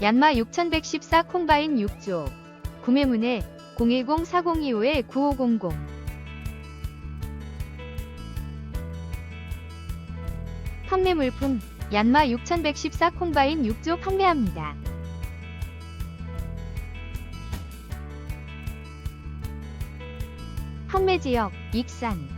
얀마 6114 콤바인 6조. 구매문의 010-4025-9500 판매 물품 얀마 6114 콤바인 6조 판매합니다. 판매 지역 익산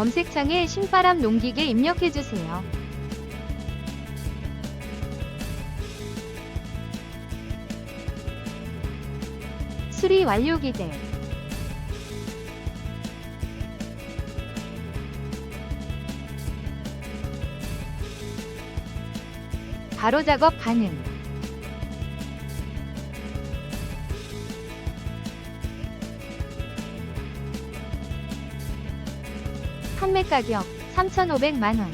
검색창에 신바람 농기계 입력해주세요. 수리 완료 기대 바로 작업 가능 판매 가격 3,500만 원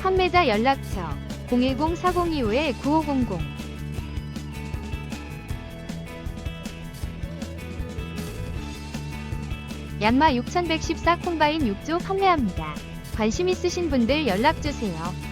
판매자 연락처 010-4025-9500 얀마 6114 콤바인 6조 판매합니다. 관심 있으신 분들 연락주세요.